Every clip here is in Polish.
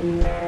Bye.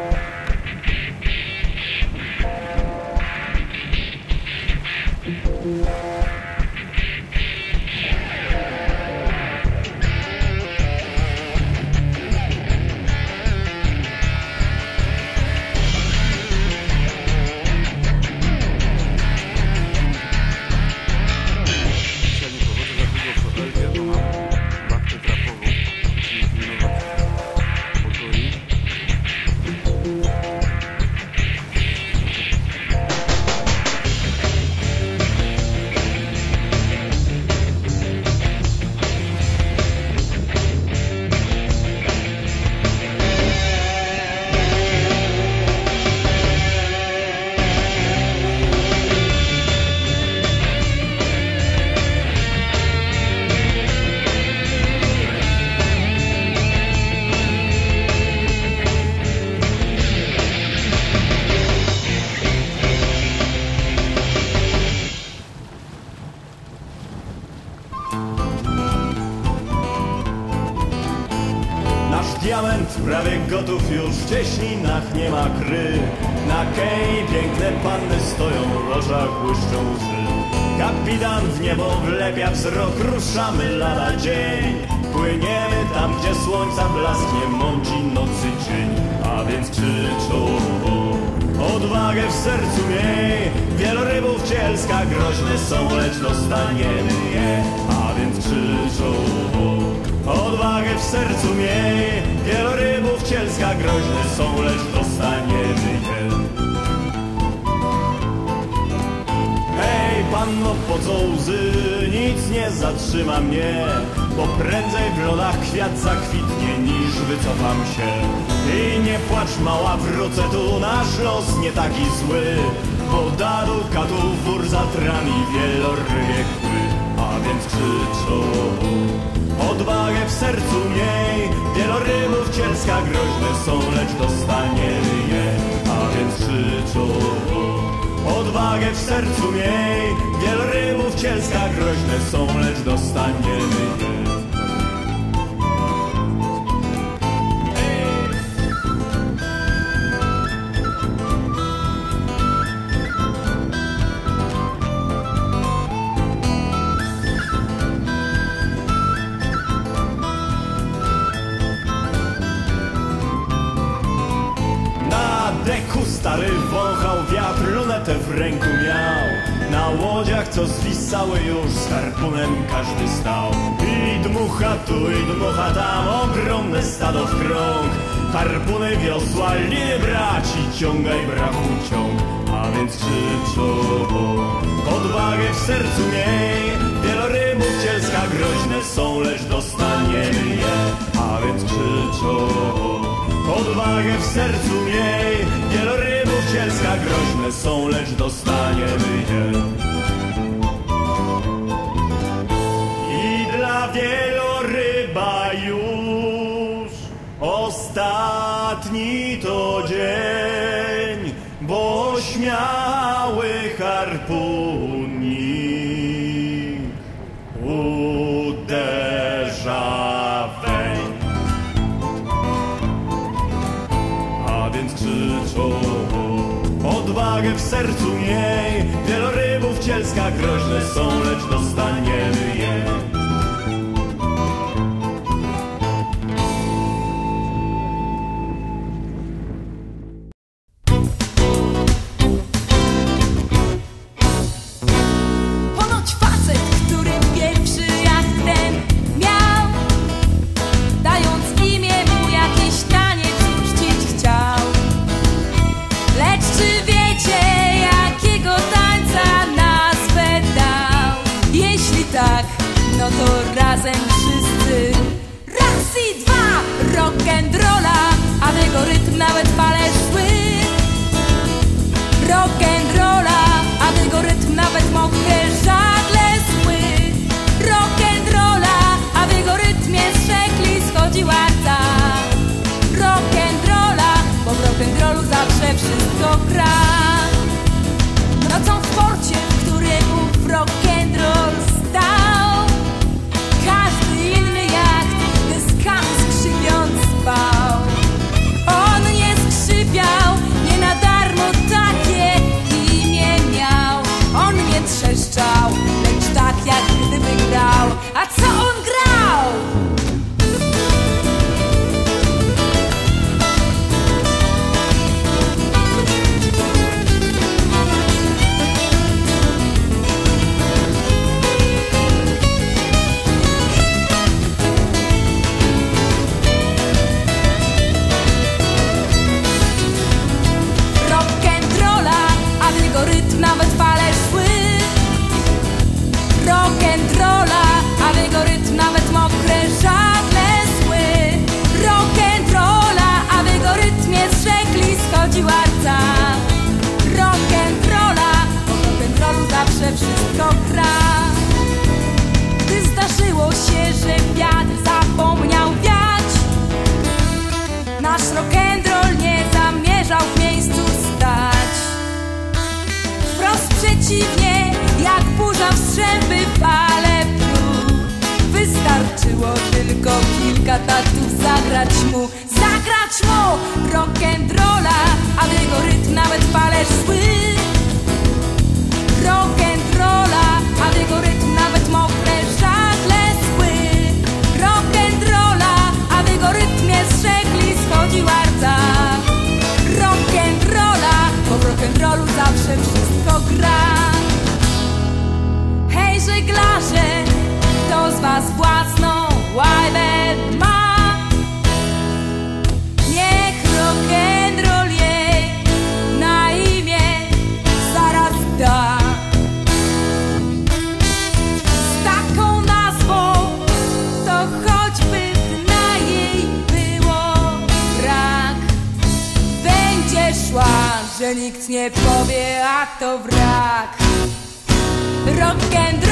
Nasz diament prawie gotów już, w cieśninach nie ma kry. Na kei piękne panny stoją, w oczach błyszczą łzy. Kapitan w niebo wlepia wzrok, ruszamy lada dzień. Płyniemy tam, gdzie słońca blask nie mąci nocy dzień. A więc krzyczą Odwagę w sercu miej Wielorybów cielska groźne są, lecz dostaniemy je Krzyczą Odwagę w sercu miej Wielorybów cielska groźne są, lecz dostaniemy je. Hej, panno, po co łzy? Nic nie zatrzyma mnie Bo prędzej w lodach kwiat zakwitnie Niż wycofam się. I nie płacz, mała, wrócę tu Nasz los nie taki zły Bo dadu katów wór zatrami Wielorybie kły A więc krzyczą sercu miej. Wielorybów cielska groźne są Lecz dostaniemy je. A więc krzyczą Odwagę w sercu miej. Wielorybów cielska groźne są Lecz dostaniemy je deku stary wąchał wiatr, lunetę w ręku miał. Na łodziach, co zwisały już, z harpunem każdy stał. I dmucha tu, i dmucha tam, ogromne stado w krąg. Harpuny wiosła, liny braci, ciągaj brachu ciąg. A więc krzyczą, odwagę w sercu miej. Wielorybów cielska groźne są, lecz dostaniemy je. A więc krzyczą, Odwagę w sercu miej. Wielorybów cielska groźne są Lecz dostaniemy je. I dla wieloryba już Ostatni to dzień Bo śmiały harpunik Uderza weń Odwagę w sercu miej. Wielorybów cielska groźne są Lecz dostaniemy je Wystarczyło tylko kilka tatów Zagrać mu, zagrać mu! Rock'n'rolla, aby jego rytm nawet palerz zły nie powie, a to wrak. Rock'n'rolla, a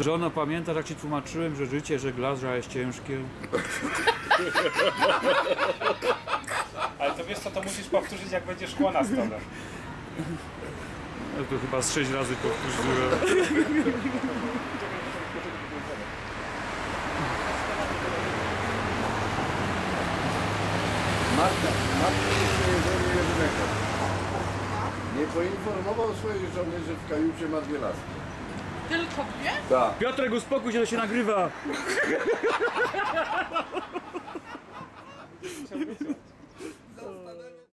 Żono, pamiętasz jak ci tłumaczyłem, że życie żeglarza jest ciężkie? Ale to wiesz co, to musisz powtórzyć jak będzie szkło na stole. Ja to chyba z sześć razy powtórzyłem. Marta, Marta jeszcze jeżeli jednego. Nie poinformował swojej żony, że w kajucie ma dwie laski. Tylko dwie? Tak. Piotrek, uspokój się, to się nagrywa!